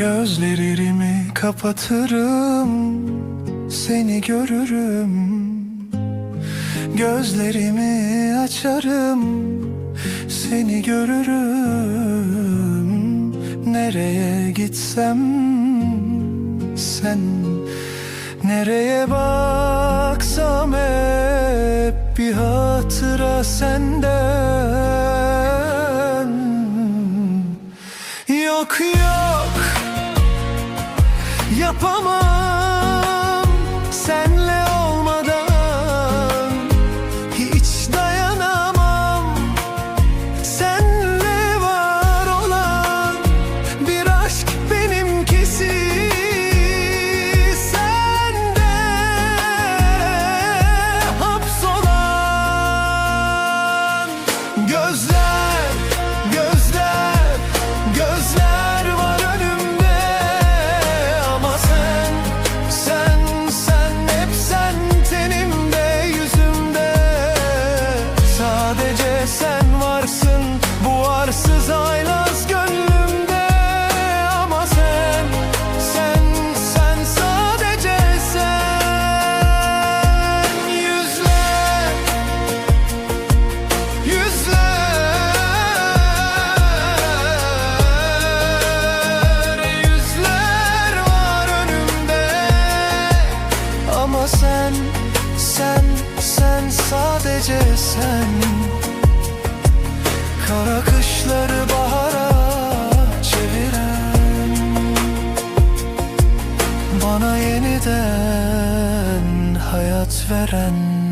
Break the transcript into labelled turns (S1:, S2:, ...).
S1: Gözlerimi kapatırım Seni görürüm. Gözlerimi açarım Seni görürüm. Nereye gitsem Sen Nereye baksam hep bir hatıra senden. Yok yok Yapamam senle olmadan. Hiç dayanamam senle var olan Bir aşk benimkisi. Sende hapsolan Gözler, sen, sen sadece sen. Kara kışları bahara çeviren. Bana yeniden hayat veren